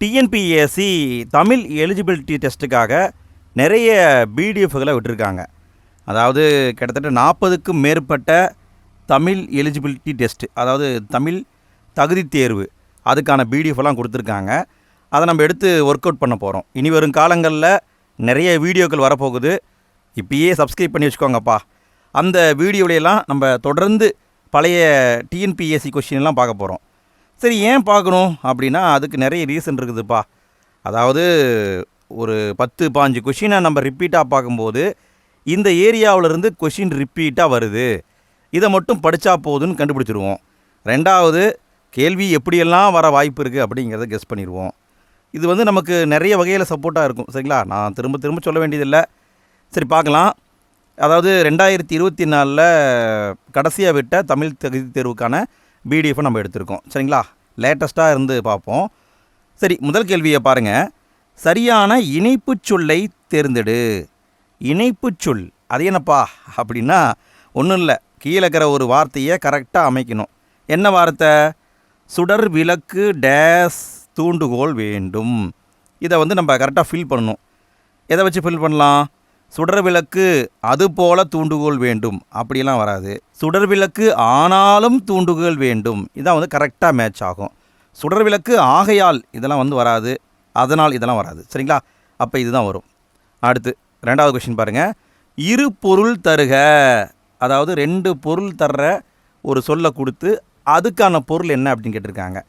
TNPSC Tamil eligibility டெஸ்ட்டுக்காக நிறைய பிடிஎஃப்களை விட்டுருக்காங்க. அதாவது கிட்டத்தட்ட நாற்பதுக்கும் மேற்பட்ட தமிழ் எலிஜிபிலிட்டி டெஸ்ட்டு அதாவது தமிழ் தகுதி தேர்வு அதுக்கான பிடிஎஃப் எல்லாம் கொடுத்துருக்காங்க. அதை நம்ம எடுத்து ஒர்க் அவுட் பண்ண போகிறோம் இனி வரும் காலங்களில் நிறைய வீடியோக்கள் வரப்போகுது. இப்பயே சப்ஸ்கிரைப் பண்ணி வச்சுக்கோங்கப்பா. அந்த வீடியோவிலையெல்லாம் நம்ம தொடர்ந்து பழைய டிஎன்பிஎஸ்சி கொஷின்லாம் பார்க்க போகிறோம் சரி ஏன் பார்க்கணும்? அப்படின்னா அதுக்கு நிறைய ரீசன் இருக்குதுப்பா. அதாவது ஒரு பத்து பாஞ்சு கொஷினை நம்ம ரிப்பீட்டாக பார்க்கும்போது இந்த ஏரியாவிலேருந்து கொஷின் ரிப்பீட்டாக வருது. இதை மட்டும் படித்தா போதுன்னு கண்டுபிடிச்சிருவோம். ரெண்டாவது கேள்வி எப்படியெல்லாம் வர வாய்ப்பு இருக்குது அப்படிங்கிறத கெஸ் பண்ணிடுவோம். இது வந்து நமக்கு நிறைய வகையில் சப்போர்ட்டாக இருக்கும். சரிங்களா? நான் திரும்ப திரும்ப சொல்ல வேண்டியதில்லை. சரி பார்க்கலாம். அதாவது ரெண்டாயிரத்தி இருபத்தி நாலில் கடைசியாக விட்ட தமிழ் தகுதி தேர்வுக்கான பிடிஎஃப்பை நம்ம எடுத்திருக்கோம். சரிங்களா? லேட்டஸ்ட்டாக இருந்து பார்ப்போம். சரி முதல் கேள்வியை பாருங்கள் சரியான இணைப்புச் சொல்லை தேர்ந்தெடு. இணைப்புச் சொல் அது என்னப்பா? அப்படின்னா ஒன்றும் இல்லை. கீழே இருக்கிற ஒரு வார்த்தையை கரெக்டாக அமைக்கணும். என்ன வார்த்தை? சுடர் விளக்கு டேஸ் தூண்டுகோல் வேண்டும். இதை வந்து நம்ம கரெக்டாக ஃபில் பண்ணணும். எதை வச்சு ஃபில் பண்ணலாம்? சுடர் விளக்கு அது தூண்டுகோல் வேண்டும். அப்படிலாம் வராது. சுடர் விளக்கு ஆனாலும் தூண்டுகோல் வேண்டும். இதான் வந்து கரெக்டாக மேட்ச் ஆகும். சுடர் விளக்கு ஆகையால் இதெல்லாம் வந்து வராது. அதனால் இதெல்லாம் வராது. சரிங்களா? அப்போ இதுதான் வரும். அடுத்து ரெண்டாவது கொஷின் பாருங்கள் இரு பொருள் தருக. அதாவது ரெண்டு பொருள் தர்ற ஒரு சொல்லை கொடுத்து அதுக்கான பொருள் என்ன அப்படின்னு கேட்டிருக்காங்க.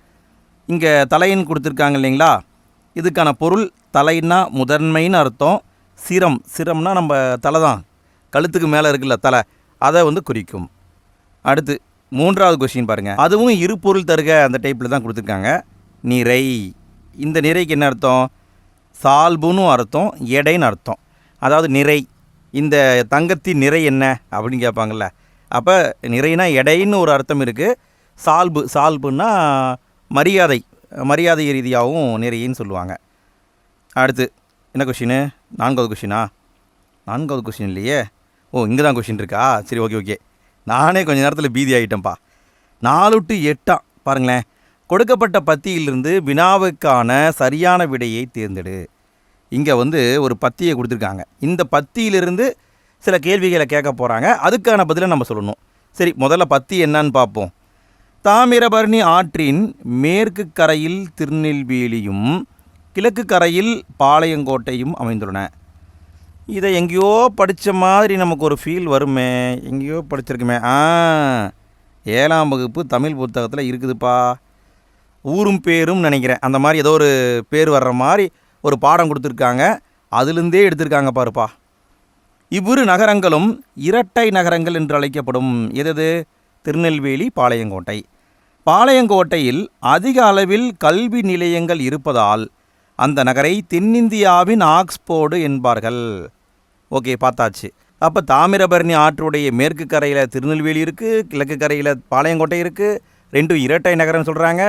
இங்கே தலைன்னு கொடுத்துருக்காங்க இல்லைங்களா? இதுக்கான பொருள் தலைன்னா முதன்மைன்னு அர்த்தம். சிரம் சிரம்னா நம்ம தலை தான். கழுத்துக்கு மேலே இருக்குல்ல தலை அதை வந்து குறிக்கும். அடுத்து மூன்றாவது கொஷின் பாருங்கள் அதுவும் இரு பொருள் தருக அந்த டைப்பில் தான் கொடுத்துருக்காங்க. நிறை. இந்த நிறைக்கு என்ன அர்த்தம்? சால்புன்னு அர்த்தம் எடைன்னு அர்த்தம். அதாவது நிறை. இந்த தங்கத்தின் நிறை என்ன அப்படின்னு கேட்பாங்கல்ல. அப்போ நிறைனா எடைன்னு ஒரு அர்த்தம் இருக்குது சால்பு சால்புன்னா மரியாதை மரியாதை ரீதியாகவும் நிறையின்னு சொல்லுவாங்க. அடுத்து என்ன கொஷின்னு நான்காவது கொஷினா நான்காவது கொஷின் இல்லையே? ஓ இங்கே தான் கொஷின் இருக்கா? சரி ஓகே ஓகே நானே கொஞ்சம் நேரத்தில் பீதி ஆகிட்டேன்ப்பா நாலு டு எட்டாம் பாருங்களேன். கொடுக்கப்பட்ட பத்தியிலிருந்து வினாவுக்கான சரியான விடையை தேர்ந்தெடு. இங்கே வந்து ஒரு பத்தியை கொடுத்துருக்காங்க. இந்த பத்தியிலிருந்து சில கேள்விகளை கேட்க போகிறாங்க அதுக்கான பதிலை நம்ம சொல்லணும். சரி முதல்ல பத்தி என்னன்னு பார்ப்போம். தாமிரபரணி ஆற்றின் மேற்கு கரையில் திருநெல்வேலியும் கிழக்கு கரையில் பாளையங்கோட்டையும் அமைந்துள்ளன. இதை எங்கேயோ படித்த மாதிரி நமக்கு ஒரு ஃபீல் வருமே. எங்கேயோ படிச்சிருக்குமே. ஆ ஏழாம் வகுப்பு தமிழ் புத்தகத்தில் இருக்குதுப்பா. ஊரும் பேரும் நினைக்கிறேன். அந்த மாதிரி ஏதோ ஒரு பேர் வர்ற மாதிரி ஒரு பாடம் கொடுத்துருக்காங்க. அதுலேருந்தே எடுத்திருக்காங்க பாருப்பா. இவ்விரு நகரங்களும் இரட்டை நகரங்கள் என்று அழைக்கப்படும் எதது? திருநெல்வேலி பாளையங்கோட்டை. பாளையங்கோட்டையில் அதிக அளவில் கல்வி நிலையங்கள் இருப்பதால் அந்த நகரை தென்னிந்தியாவின் ஆக்ஸ்போர்டு என்பார்கள். ஓகே பார்த்தாச்சு. அப்போ தாமிரபரணி ஆற்றுடைய மேற்கு கரையில் திருநெல்வேலி இருக்குது கிழக்கு கரையில் பாளையங்கோட்டை இருக்குது ரெண்டும் இரட்டை நகரம்னு சொல்கிறாங்க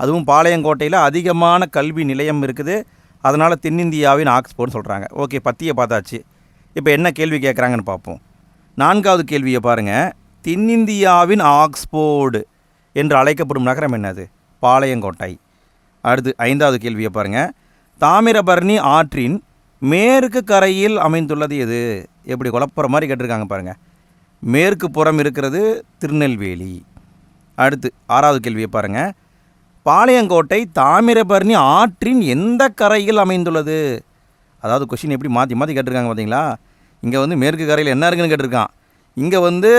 அதுவும் பாளையங்கோட்டையில் அதிகமான கல்வி நிலையம் இருக்குது. அதனால் தென்னிந்தியாவின் ஆக்ஸ்போர்ட்னு சொல்கிறாங்க ஓகே பத்தியை பார்த்தாச்சு. இப்போ என்ன கேள்வி கேட்குறாங்கன்னு பார்ப்போம். நான்காவது கேள்வியை பாருங்கள் தென்னிந்தியாவின் ஆக்ஸ்போர்டு என்று அழைக்கப்படும் நகரம் என்னது? பாளையங்கோட்டை. அடுத்து ஐந்தாவது கேள்வியை பாருங்கள் தாமிரபரணி ஆற்றின் மேற்கு கரையில் அமைந்துள்ளது எது? எப்படி குழப்புற மாதிரி கேட்டிருக்காங்க பாருங்கள் மேற்கு புறம் இருக்கிறது திருநெல்வேலி. அடுத்து ஆறாவது கேள்வியை பாருங்கள் பாளையங்கோட்டை தாமிரபரணி ஆற்றின் எந்த கரையில் அமைந்துள்ளது? அதாவது கொஷின் எப்படி மாற்றி மாற்றி கேட்டிருக்காங்க பார்த்தீங்களா இங்கே வந்து மேற்கு கரையில் என்ன இருக்குன்னு கேட்டிருக்கான். இங்கே வந்து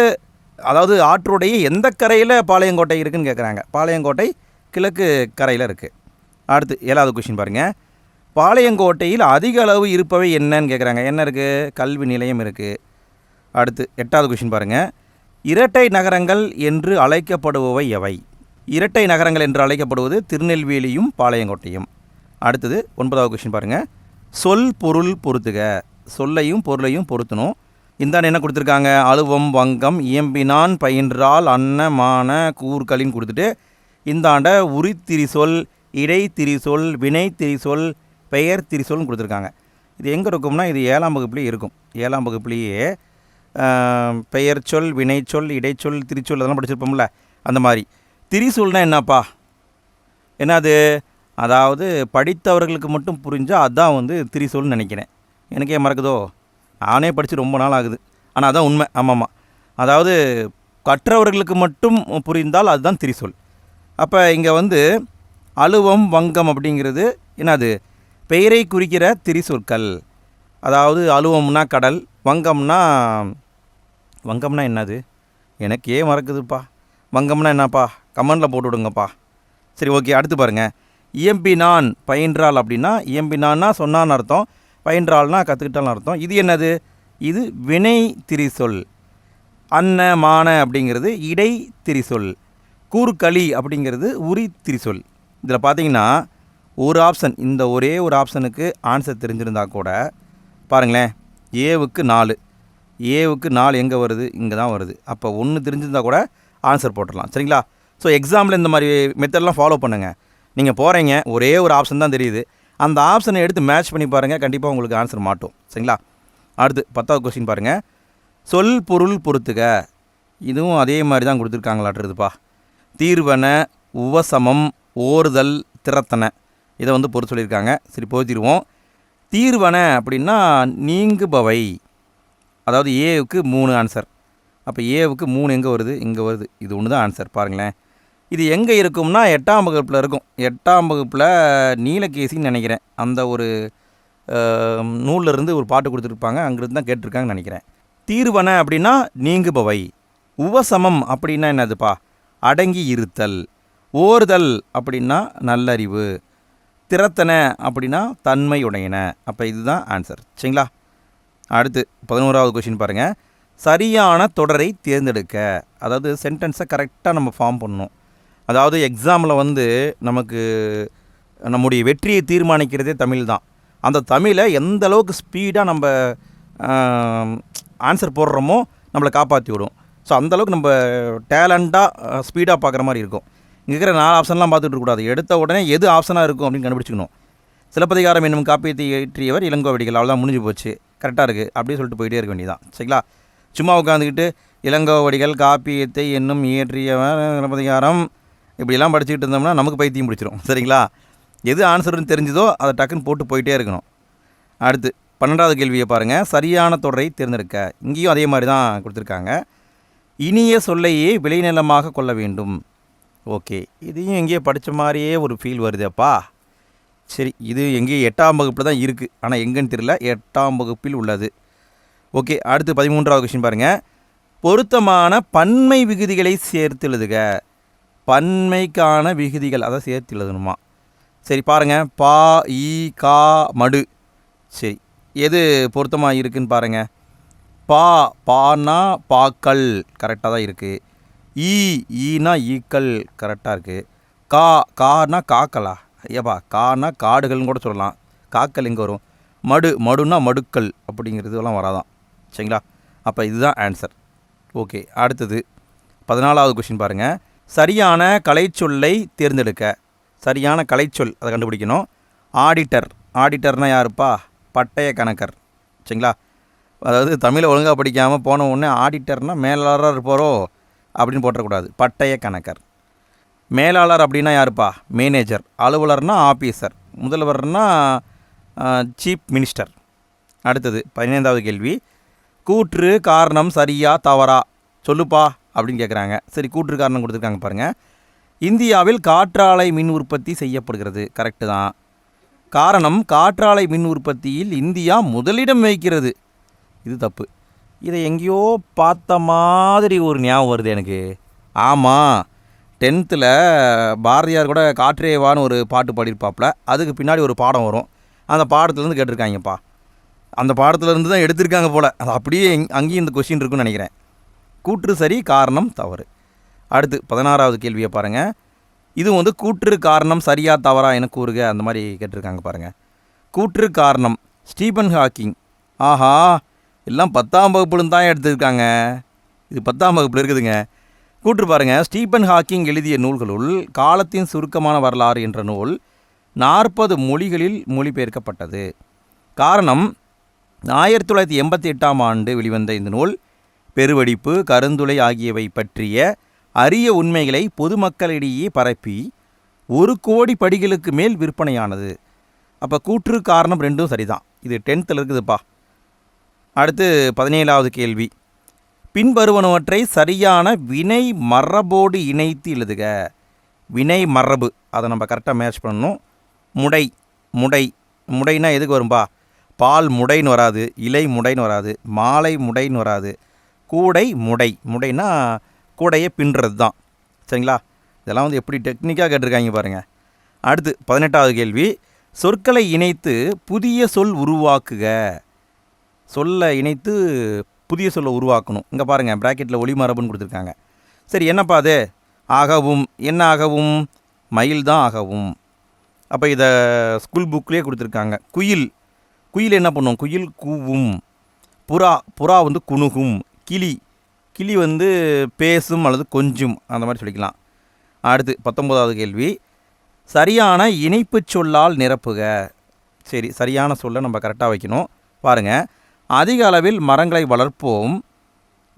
அதாவது ஆற்றுடைய எந்த கரையில் பாளையங்கோட்டை இருக்குன்னு கேட்குறாங்க பாளையங்கோட்டை கிழக்கு கரையில் இருக்குது அடுத்து ஏழாவது கொஷின் பாருங்கள் பாளையங்கோட்டையில் அதிக அளவு இருப்பவை என்னன்னு கேட்குறாங்க என்ன இருக்குது கல்வி நிலையம் இருக்குது அடுத்து எட்டாவது கொஷின் பாருங்கள் இரட்டை நகரங்கள் என்று அழைக்கப்படுபவை எவை? இரட்டை நகரங்கள் என்று அழைக்கப்படுவது திருநெல்வேலியும் பாளையங்கோட்டையும். அடுத்தது ஒன்பதாவது கொஷின் பாருங்கள் சொல் பொருள் பொருத்துக. சொல்லையும் பொருளையும் பொருத்தணும். இந்தாண்டு என்ன கொடுத்துருக்காங்க? அழுவம் வங்கம் இயம்பினான் பயின்றால் அன்னமான கூர்களின் கொடுத்துட்டு இந்தாண்ட சொல் வினைத்திரி சொல் பெயர் திரிசூல்னு கொடுத்துருக்காங்க. இது எங்கே இருக்கும்னா இது ஏழாம் வகுப்புலேயே இருக்கும். ஏழாம் வகுப்புலேயே பெயர் சொல் வினைச்சொல் இடைச்சொல் திரிச்சொல் அதெல்லாம் படிச்சிருப்போம்ல அந்த மாதிரி. திரிசூல்னால் என்னப்பா? என்னது? அதாவது படித்தவர்களுக்கு மட்டும் புரிஞ்சால் அதான் வந்து திரிசூல்னு நினைக்கிறேன். எனக்கே மறக்குதோ? நானே படித்து ரொம்ப நாள் ஆகுது. ஆனால் அதான் உண்மை. ஆமாம்மா அதாவது கற்றவர்களுக்கு மட்டும் புரிந்தால் அதுதான் திரிசொல். அப்போ இங்கே வந்து அலுவம் வங்கம் அப்படிங்கிறது என்னது? பெயரை குறிக்கிற திரிசொற்கள். அதாவது அலுவம்னா கடல் வங்கம்னா வங்கம்னா என்னது? எனக்கே மறக்குதுப்பா. வங்கம்னா என்னப்பா? கமெண்டில் போட்டு விடுங்கப்பா சரி ஓகே அடுத்து பாருங்கள் இயம்பினான் பயின்றால் அப்படின்னா இயம்பினான்னா சொன்னான்னு அர்த்தம் பயின்றால்னா கற்றுக்கிட்டால்னு அர்த்தம். இது என்னது? இது வினை திரிசொல். அன்ன மான அப்படிங்கிறது இடை திரிசொல். கூறுக்களி அப்படிங்கிறது உரி திரிசொல். இதில் பார்த்தீங்கன்னா ஒரு ஆப்ஷன் இந்த ஒரே ஒரு ஆப்ஷனுக்கு ஆன்சர் தெரிஞ்சிருந்தா கூட பாருங்களேன் ஏவுக்கு நாலு. ஏவுக்கு நாலு எங்கே வருது? இங்கே தான் வருது. அப்போ ஒன்று தெரிஞ்சிருந்தா கூட ஆன்சர் போட்டுடலாம். சரிங்களா? ஸோ எக்ஸாமில் இந்த மாதிரி மெத்தட்லாம் ஃபாலோ பண்ணுங்கள் நீங்கள் போகிறீங்க ஒரே ஒரு ஆப்ஷன் தான் தெரியுது. அந்த ஆப்ஷனை எடுத்து மேட்ச் பண்ணி பாருங்கள் கண்டிப்பாக உங்களுக்கு ஆன்சர் மாட்டும். சரிங்களா? அடுத்து பத்தாவது கொஸ்டின் பாருங்கள் சொல் பொருள் பொறுத்துக இதுவும் அதே மாதிரி தான் கொடுத்துருக்காங்களாட்டுருதுப்பா. தீர்வன உவசமம் ஓறுதல் திறத்தனை. இதை வந்து பொறுத்து சொல்லியிருக்காங்க. சரி பொறுத்திடுவோம் தீர்வன அப்படின்னா நீங்குபவை. அதாவது ஏவுக்கு மூணு ஆன்சர் அப்போ ஏவுக்கு மூணு எங்கே வருது? இங்கே வருது. இது ஒன்று தான் ஆன்சர் பாருங்களேன். இது எங்கே இருக்கும்னா எட்டாம் வகுப்பில் இருக்கும். எட்டாம் வகுப்பில் நீலகேசின்னு நினைக்கிறேன். அந்த ஒரு நூலிலிருந்து ஒரு பாட்டு கொடுத்துருப்பாங்க. அங்கேருந்து தான் கேட்டிருக்காங்கன்னு நினைக்கிறேன். தீர்வன அப்படின்னா நீங்குபவை. உவசமம் அப்படின்னா என்னதுப்பா? அடங்கி இருத்தல். ஓறுதல் அப்படின்னா நல்லறிவு. திறத்தன அப்படின்னா தன்மையுடையன. அப்போ இதுதான் ஆன்சர் சரிங்களா? அடுத்து பதினோராவது கொஷின் பாருங்கள் சரியான தொடரை தேர்ந்தெடுக்க. அதாவது சென்டென்ஸை கரெக்டாக நம்ம ஃபார்ம் பண்ணணும். அதாவது எக்ஸாமில் வந்து நமக்கு நம்முடைய வெற்றியை தீர்மானிக்கிறதே தமிழ் தான். அந்த தமிழை எந்த அளவுக்கு ஸ்பீடாக நம்ம ஆன்சர் போடுறோமோ நம்மளை காப்பாற்றி விடும் ஸோ அந்தளவுக்கு நம்ம டேலண்ட்டாக ஸ்பீடாக பார்க்குற மாதிரி இருக்கும். இங்கே இருக்கிற நாலு ஆப்ஷன்லாம் பார்த்துட்டு இருக்கக்கூடாது. எடுத்த உடனே எது ஆப்ஷனாக இருக்கும் அப்படின்னு கண்டுபிடிச்சிக்கணும். சிலப்பதிகாரம் என்னும் காப்பியத்தை இயற்றியவர் இளங்கோவடிகள் அவ்வளோதான் முடிஞ்சு போச்சு. கரெக்டாக இருக்குது அப்படியே சொல்லிட்டு போயிட்டே இருக்க வேண்டியதான் சரிங்களா? சும்மா உட்காந்துக்கிட்டு இளங்கோவடிகள் காப்பியத்தை என்னும் இயற்றியவர் சிலப்பதிகாரம் இப்படிலாம் படிச்சுக்கிட்டு இருந்தோம்னா நமக்கு பைத்தியம் பிடிச்சிரும். சரிங்களா? எது ஆன்சர்னு தெரிஞ்சதோ அதை டக்குன்னு போட்டு போயிட்டே இருக்கணும். அடுத்து பன்னெண்டாவது கேள்வியை பாருங்கள் சரியான தொடரை தேர்ந்தெடுக்க. இங்கேயும் அதே மாதிரி தான் கொடுத்துருக்காங்க. இனிய சொல்லையே விளைநிலமாக கொள்ள வேண்டும். ஓகே. இதையும் எங்கேயோ படித்த மாதிரியே ஒரு ஃபீல் வருதேப்பா. சரி இது எங்கேயோ எட்டாம் வகுப்பில் தான் இருக்குது ஆனால் எங்கன்னு தெரியல. எட்டாம் வகுப்பில் உள்ளது. ஓகே அடுத்து பதிமூன்றாவது கொஷின் பாருங்கள் பொருத்தமான பன்மை விகுதிகளை சேர்த்து எழுதுக. பன்மைக்கான விகுதிகள் அதை சேர்த்து எழுதணுமா? சரி பாருங்கள் பா ஈ கா மடு. சரி எது பொருத்தமாக இருக்குன்னு பாருங்கள் பா பானா பாக்கல் கரெக்டாக தான் இருக்குது ஈ ஈனா ஈக்கள் கரெக்டாக இருக்குது கா கானா காக்கலா. ஐயப்பா கானா காடுகள்னு கூட சொல்லலாம். காக்கல் எங்கே வரும். மடு மடுனா மடுக்கள் அப்படிங்கிறதுலாம் வராதான். சரிங்களா? அப்போ இதுதான் ஆன்சர் ஓகே அடுத்தது. பதினாலாவது கொஷின் பாருங்கள் சரியான கலைச்சொல்லை தேர்ந்தெடுக்க. சரியான கலைச்சொல் அதை கண்டுபிடிக்கணும். ஆடிட்டர் ஆடிட்டர்னால் யாருப்பா? பட்டய கணக்கர். சரிங்களா? அதாவது தமிழை ஒழுங்காக படிக்காமல் போன உடனே ஆடிட்டர்னால் மேலாளராக இருப்பாரோ? அப்படின்னு போட்டக்கூடாது பட்டய கணக்கர். மேலாளர் அப்படின்னா யாருப்பா? மேனேஜர். அலுவலர்னா ஆஃபீஸர் முதல்வர்னா சீஃப் மினிஸ்டர். அடுத்தது பதினைந்தாவது கேள்வி. கூற்று காரணம் சரியா தவறா? சொல்லுப்பா அப்படின்னு கேட்குறாங்க சரி கூற்று காரணம் கொடுத்துருக்காங்க பாருங்கள் இந்தியாவில் காற்றாலை மின் உற்பத்தி செய்யப்படுகிறது. கரெக்டு தான். காரணம் காற்றாலை மின் உற்பத்தியில் இந்தியா முதலிடம் வகிக்கிறது. இது தப்பு. இதை எங்கேயோ பார்த்த மாதிரி ஒரு ஞாபகம் வருது எனக்கு. ஆமாம் டென்த்தில் பாரதியார் கூட காற்றேவான்னு ஒரு பாட்டு பாடியிருப்பாப்புல அதுக்கு பின்னாடி ஒரு பாடம் வரும். அந்த பாடத்துலேருந்து கேட்டிருக்காங்கப்பா. அந்த பாடத்துலேருந்து தான் எடுத்திருக்காங்க போல். அது அப்படியே அங்கேயும் இந்த கொஷின் இருக்குன்னு நினைக்கிறேன். கூற்று சரி காரணம் தவறு. அடுத்து பதினாறாவது கேள்வியை பாருங்கள் இது வந்து கூற்று காரணம் சரியா தவறா என கூறுக அந்த மாதிரி கேட்டிருக்காங்க பாருங்கள் கூற்று காரணம் ஸ்டீபன் ஹாக்கிங். ஆஹா எல்லாம் பத்தாம் வகுப்புல தான் எடுத்திருக்காங்க. இது பத்தாம் வகுப்பில் இருக்குதுங்க. கூற்று பாருங்க. ஸ்டீபன் ஹாக்கிங் எழுதிய நூல்களுள் காலத்தின் சுருக்கமான வரலாறு என்ற நூல் நாற்பது மொழிகளில் மொழிபெயர்க்கப்பட்டது. காரணம் ஆயிரத்தி தொள்ளாயிரத்தி எண்பத்தி எட்டாம் ஆண்டு வெளிவந்த இந்த நூல் பெருவெடிப்பு கருந்துளை ஆகியவை பற்றிய அரிய உண்மைகளை பொதுமக்களிடையே பரப்பி ஒரு கோடி படிகளுக்கு மேல் விற்பனையானது. அப்போ கூற்று காரணம் ரெண்டும் சரிதான். இது டென்த்தில் இருக்குதுப்பா. அடுத்து பதினேழாவது கேள்வி. பின்வருவனவற்றை சரியான வினை மரபோடு இணைத்து எழுதுக. வினை மரபு அதை நம்ம கரெக்டாக மேட்ச் பண்ணணும். முடை முடை முடைனா எதுக்கு வரும்பா? பால் முடைன்னு வராது இலை முடைன்னு வராது மாலை முடைன்னு வராது கூடை முடை முடைனா கூடையை பின்னுறது தான். சரிங்களா? இதெல்லாம் வந்து எப்படி டெக்னிக்காக கேட்டிருக்காங்க பாருங்கள் அடுத்து பதினெட்டாவது கேள்வி சொற்களை இணைத்து புதிய சொல் உருவாக்குக. சொல்லை இணைத்து புதிய சொல்லை உருவாக்கணும். இங்கே பாருங்கள் ப்ராக்கெட்டில் ஒளிமரபுன்னு கொடுத்துருக்காங்க. சரி என்னப்பா அது? ஆகவும் என்ன ஆகவும்? மயில் தான் ஆகவும். அப்போ இதை ஸ்கூல் புக்லேயே கொடுத்துருக்காங்க. குயில். குயில் என்ன பண்ணும்? குயில் கூவும். புறா புறா வந்து குணுகும். கிளி. கிளி வந்து பேசும் அல்லது கொஞ்சும். அந்த மாதிரி சொல்லிக்கலாம். அடுத்து பத்தொம்போதாவது கேள்வி. சரியான இணைப்புச் சொல்லால் நிரப்புக. சரி சரியான சொல்லை நம்ம கரெக்டாக வைக்கணும். பாருங்கள் அதிக அளவில் மரங்களை வளர்ப்போம்.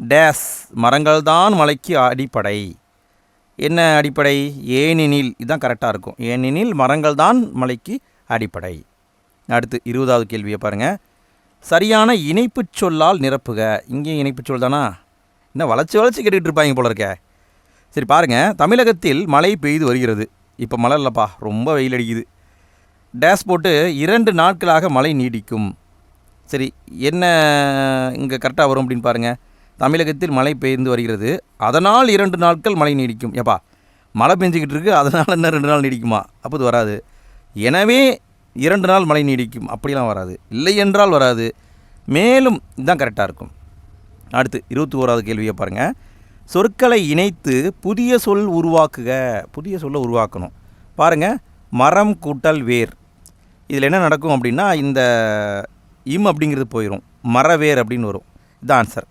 டேஸ் மரங்கள்தான் மலைக்கு அடிப்படை. என்ன அடிப்படை? ஏனெனில். இதுதான் கரெக்டாக இருக்கும். ஏனெனில் மரங்கள் தான் மலைக்கு அடிப்படை. அடுத்து இருபதாவது கேள்வியை பாருங்கள் சரியான இணைப்புச் சொல்லால் நிரப்புக. இங்கேயும் இணைப்புச் சொல் தானா? என்ன வளர்ச்சி வளர்ச்சி கேட்டுக்கிட்டு இருப்பாங்க போல இருக்க. சரி பாருங்கள் தமிழகத்தில் மழை பெய்து வருகிறது. இப்போ மழை இல்லைப்பா. ரொம்ப வெயில் அடிக்குது. டேஸ் போட்டு இரண்டு நாட்களாக மழை நீடிக்கும். சரி என்ன இங்கே கரெக்டாக வரும் அப்படின்னு பாருங்கள் தமிழகத்தில் மழை பெய்ந்து வருகிறது. அதனால் இரண்டு நாட்கள் மழை நீடிக்கும். ஏப்பா மழை பெஞ்சிக்கிட்டு இருக்குது அதனால் என்ன ரெண்டு நாள் நீடிக்குமா? அப்போ இது வராது. எனவே இரண்டு நாள் மழை நீடிக்கும். அப்படிலாம் வராது. இல்லை என்றால் வராது. மேலும் இதுதான் கரெக்டாக இருக்கும். அடுத்து இருபத்தி ஓராவது கேள்வியை பாருங்கள் சொற்களை இணைத்து புதிய சொல் உருவாக்குக. புதிய சொல்லை உருவாக்கணும். பாருங்கள் மரம் கூட்டல் வேர். இதில் என்ன நடக்கும் அப்படின்னா இந்த இம் அப்படிங்கிறது போயிடும் மரவேர் அப்படின்னு வரும். இது ஆன்சர்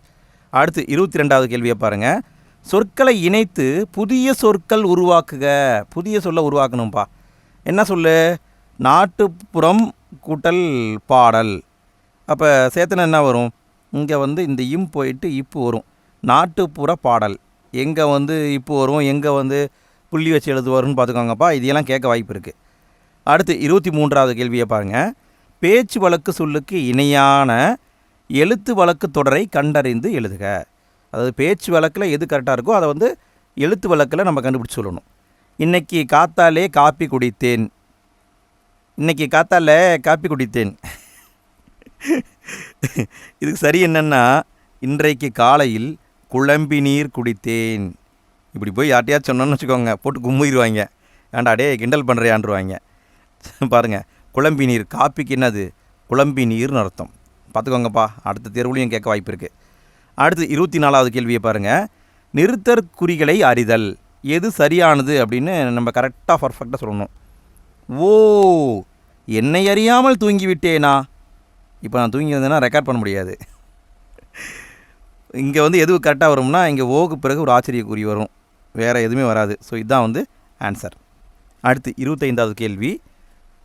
அடுத்து இருபத்தி ரெண்டாவது கேள்வியை பாருங்கள் சொற்களை இணைத்து புதிய சொற்கள் உருவாக்குக. புதிய சொல்லை உருவாக்கணும்ப்பா என்ன சொல்லு? நாட்டுப்புறம் கூட்டல் பாடல். அப்போ சேர்த்துனா என்ன வரும்? இங்கே வந்து இந்த இம் போயிட்டு இப்பு வரும். நாட்டுப்புற பாடல். எங்கே வந்து இப்பு வரும்? எங்கே வந்து புள்ளி வச்சு எழுதுவாருன்னு பார்த்துக்கோங்கப்பா. இதையெல்லாம் கேட்க வாய்ப்பு இருக்குது அடுத்து இருபத்தி மூன்றாவது கேள்வியை பாருங்கள் பேச்சு வழக்கு சொல்லுக்கு இணையான எழுத்து வழக்கு தொடரை கண்டறிந்து எழுதுக. அதாவது பேச்சு வழக்கில் எது கரெக்டாக இருக்கோ அதை வந்து எழுத்து வழக்கில் நம்ம கண்டுபிடிச்சி சொல்லணும். இன்றைக்கி காத்தாலே காப்பி குடித்தேன். இன்னைக்கு காத்தால காப்பி குடித்தேன். இதுக்கு சரி என்னென்னா இன்றைக்கு காலையில் குழம்பி நீர் குடித்தேன். இப்படி போய் யார்ட்டையாச்சும் சொன்னோன்னு வச்சுக்கோங்க போட்டு கும்பிடுவாங்க வேண்டாடே கிண்டல் பண்ணுறியான்ருவாங்க பாருங்கள் குழம்பி நீர் காப்பிக்கு என்னது? குழம்பி நீர்னு அர்த்தம். பார்த்துக்கோங்கப்பா அடுத்த தேர்வுலையும் கேட்க வாய்ப்பு இருக்குது அடுத்து இருபத்தி நாலாவது கேள்வியை பாருங்கள் நிறுத்தற் குறிகளை அறிதல். எது சரியானது அப்படின்னு நம்ம கரெக்டாக பர்ஃபெக்டாக சொல்லணும். ஓ என்னை அறியாமல் தூங்கிவிட்டேனா? இப்போ நான் தூங்கி வந்தேன்னா ரெக்கார்ட் பண்ண முடியாது. இங்கே வந்து எது கரெக்டாக வரும்னா இங்கே ஓக்கு பிறகு ஒரு ஆச்சரியக்குறி வரும். வேறு எதுவுமே வராது. ஸோ இதுதான் வந்து ஆன்சர் அடுத்து இருபத்தைந்தாவது கேள்வி.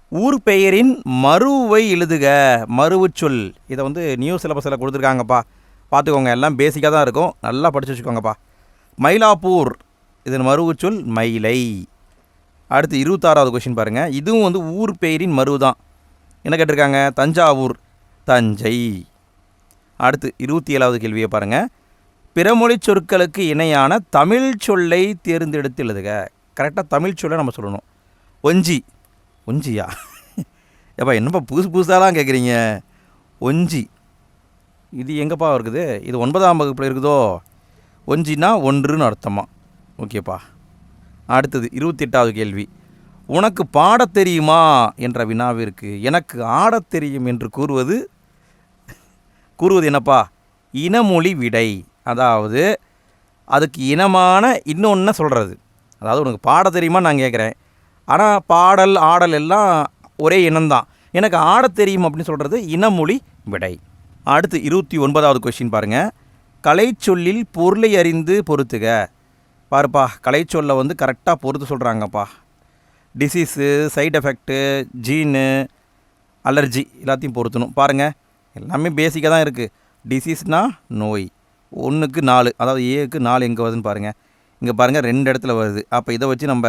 ஊர் பெயரின் மறுவை எழுதுக மறுவு சொல். இதை வந்து நியூ சிலபஸில் கொடுத்துருக்காங்கப்பா. பார்த்துக்கோங்க எல்லாம் பேசிக்காக தான் இருக்கும். நல்லா படித்து வச்சுக்கோங்கப்பா. மயிலாப்பூர் இதன் மறுவு சொல் மயிலை. அடுத்து இருபத்தாறாவது கொஷின் பாருங்கள் இதுவும் வந்து ஊர் பெயரின் மறு தான். என்ன கேட்டிருக்காங்க? தஞ்சாவூர் தஞ்சை. அடுத்து இருபத்தி ஏழாவது கேள்வியை பாருங்கள் பிறமொழி சொற்களுக்கு இணையான தமிழ் சொல்லை தேர்ந்தெடுத்து எழுதுக. கரெக்டாக தமிழ் சொல்லை நம்ம சொல்லணும். ஒஞ்சி. ஒஞ்சியா? ஏப்பா என்னப்பா புதுசு புதுசாலாம் கேட்குறீங்க ஒஞ்சி. இது எங்கப்பா இருக்குது? இது ஒன்பதாம் வகுப்பில் இருக்குதோ? ஒஞ்சினா ஒன்றுன்னு அர்த்தமா? ஓகேப்பா. அடுத்தது இருபத்தி எட்டாவது கேள்வி. உனக்கு பாடத் தெரியுமா? என்ற வினாவிற்கு எனக்கு ஆடத் தெரியும் என்று கூறுவது? கூறுவது என்னப்பா? இனமொழி விடை. அதாவது அதுக்கு இனமான இன்னொன்று சொல்கிறது அதாவது உனக்கு பாட தெரியுமா நான் கேட்குறேன் ஆனால் பாடல் ஆடல் எல்லாம் ஒரே இனம்தான். எனக்கு ஆடத் தெரியும் அப்படின்னு சொல்கிறது இனமொழி விடை. அடுத்து இருபத்தி ஒன்பதாவது கொஷின் பாருங்கள் கலைச்சொல்லில் பொருளை அறிந்து பொறுத்துக பாருப்பா கலைச்சொல்லை வந்து கரெக்டாக பொறுத்து சொல்கிறாங்கப்பா disease side effect gene allergy எல்லாத்தையும் பொருத்தணும். பாருங்கள் எல்லாமே பேசிக்காக தான் இருக்குது டிசீஸ்னால் நோய். ஒன்றுக்கு நாலு அதாவது ஏக்கு நாலு எங்கே வருதுன்னு பாருங்கள் இங்கே பாருங்கள் ரெண்டு இடத்துல வருது. அப்போ இதை வச்சு நம்ம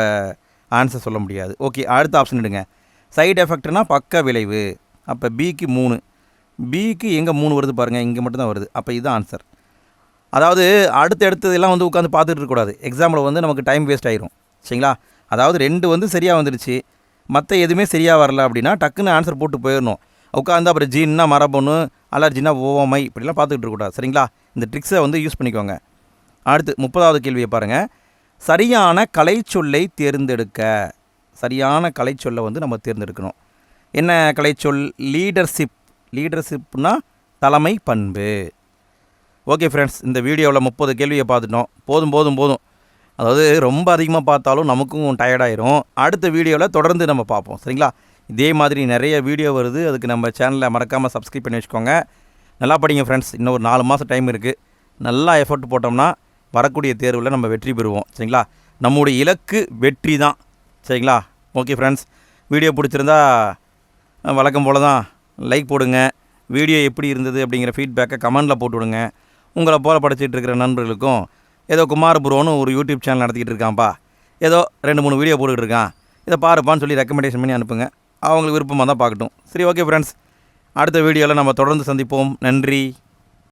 ஆன்சர் சொல்ல முடியாது. ஓகே அடுத்த ஆப்ஷன் எடுங்க. சைடு எஃபெக்ட்னா பக்க விளைவு. அப்போ பிக்கு மூணு. பிக்கு எங்கே மூணு வருது பாருங்கள் இங்கே மட்டும்தான் வருது. அப்போ இதுதான் ஆன்சர் அதாவது அடுத்து அடுத்ததெல்லாம் வந்து உட்காந்து பார்த்துட்டு இருக்கக்கூடாது எக்ஸாமில் வந்து நமக்கு டைம் வேஸ்ட் ஆயிரும். சரிங்களா? அதாவது ரெண்டு வந்து சரியாக வந்துடுச்சு மற்ற எதுவுமே சரியாக வரல அப்படின்னா டக்குன்னு ஆன்சர் போட்டு போயிடணும் உட்காந்து அப்புறம் ஜீன்னா மரபணு அலர்ஜினா ஓவமை இப்படிலாம் பார்த்துக்கிட்டு இருக்கக்கூடாது சரிங்களா? இந்த ட்ரிக்ஸை வந்து யூஸ் பண்ணிக்கோங்க. அடுத்து முப்பதாவது கேள்வியை பாருங்கள் சரியான கலைச்சொல்லை தேர்ந்தெடுக்க சரியான கலைச்சொல்லை வந்து நம்ம தேர்ந்தெடுக்கணும். என்ன கலைச்சொல்? லீடர்ஷிப் லீடர்ஷிப்னா தலைமை பண்பு. ஓகே ஃப்ரெண்ட்ஸ் இந்த வீடியோவில் முப்பது கேள்வியை பார்த்துட்டோம். போதும் போதும் போதும். அதாவது ரொம்ப அதிகமாக பார்த்தாலும் நமக்கும் டயர்டாயிரும் அடுத்த வீடியோவில் தொடர்ந்து நம்ம பார்ப்போம். சரிங்களா? இதே மாதிரி நிறைய வீடியோ வருது. அதுக்கு நம்ம சேனலை மறக்காமல் சப்ஸ்கிரைப் பண்ணி வச்சுக்கோங்க. நல்லா படிங்க ஃப்ரெண்ட்ஸ் இன்னும் ஒரு நாலு மாதம் டைம் இருக்குது நல்லா எஃபர்ட் போட்டோம்னா வரக்கூடிய தேர்வில் நம்ம வெற்றி பெறுவோம். சரிங்களா? நம்முடைய இலக்கு வெற்றி தான். சரிங்களா? ஓகே ஃப்ரெண்ட்ஸ் வீடியோ பிடிச்சிருந்தா வழக்கம் போல் தான் லைக் போடுங்க. வீடியோ எப்படி இருந்தது அப்படிங்கிற ஃபீட்பேக்கை கமெண்டில் போட்டு விடுங்க உங்களை போல படிச்சுட்டு இருக்கிற நண்பர்களுக்கும் ஏதோ குமார் ஒரு யூடியூப் சேனல் நடத்திக்கிட்டு இருக்கான்ப்பா. ஏதோ ரெண்டு மூணு வீடியோ போட்டுக்கிட்டு இருக்கான். இதை பாருப்பான்னு சொல்லி ரெக்கமெண்டேஷன் பண்ணி அனுப்புங்க. அவங்களுக்கு விருப்பமாக தான் பார்க்கட்டும். சரி ஓகே ஃப்ரெண்ட்ஸ் அடுத்த வீடியோவில் நம்ம தொடர்ந்து சந்திப்போம். நன்றி.